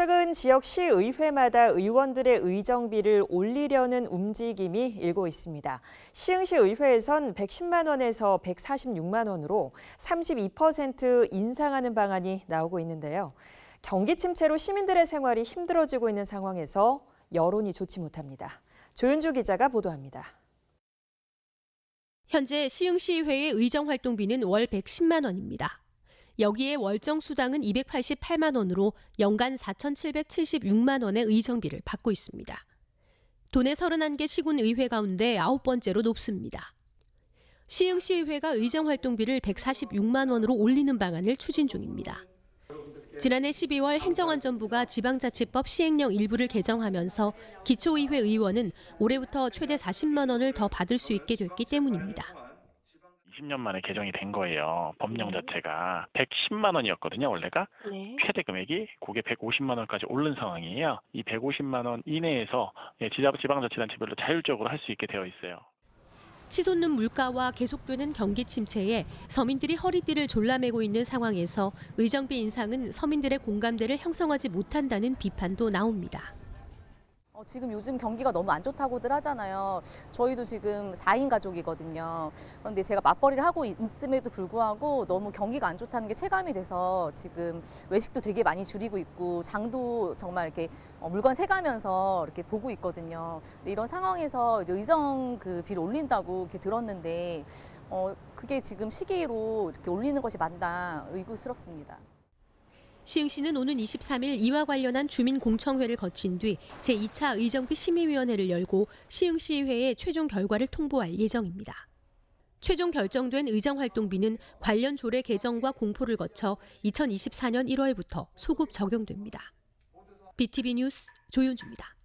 최근 지역 시의회마다 의원들의 의정비를 올리려는 움직임이 일고 있습니다. 시흥시 의회에선 110만 원에서 146만 원으로 32% 인상하는 방안이 나오고 있는데요. 경기 침체로 시민들의 생활이 힘들어지고 있는 상황에서 여론이 좋지 못합니다. 조윤주 기자가 보도합니다. 현재 시흥시의회의 의정활동비는 월 110만 원입니다. 여기에 월정 수당은 288만 원으로 연간 4,776만 원의 의정비를 받고 있습니다. 도내 31개 시군 의회 가운데 아홉 번째로 높습니다. 시흥시의회가 의정활동비를 146만 원으로 올리는 방안을 추진 중입니다. 지난해 12월 행정안전부가 지방자치법 시행령 일부를 개정하면서 기초의회 의원은 올해부터 최대 40만 원을 더 받을 수 있게 됐기 때문입니다. 20년 만에 개정이 된 거예요. 법령 자체가 110만 원이었거든요, 원래가. 최대 금액이 그게 150만 원까지 오른 상황이에요. 이 150만 원 이내에서 예, 지자- 지방자치단체별로 자율적으로 할 수 있게 되어 있어요. 치솟는 물가와 계속되는 경기 침체에 서민들이 허리띠를 졸라매고 있는 상황에서 의정비 인상은 서민들의 공감대를 형성하지 못한다는 비판도 나옵니다. 어, 지금 요즘 경기가 너무 안 좋다고들 하잖아요. 저희도 지금 4인 가족이거든요. 그런데 제가 맞벌이를 하고 있음에도 불구하고 너무 경기가 안 좋다는 게 체감이 돼서 지금 외식도 되게 많이 줄이고 있고 장도 정말 이렇게 어, 물건 세가면서 이렇게 보고 있거든요. 이런 상황에서 이제 의정 그 비를 올린다고 이렇게 들었는데 어, 그게 지금 시기로 이렇게 올리는 것이 맞나 의구스럽습니다. 시흥 시는 오는 23일 이와 관련한 주민 공청회를 거친 뒤 제2차 의정비 심의위원회를 열고 시흥시의회에 최종 결과를 통보할 예정입니다. 최종 결정된 의정활동비는 관련 조례 개정과 공포를 거쳐 2024년 1월부터 소급 적용됩니다. BTV 뉴스 조윤주입니다.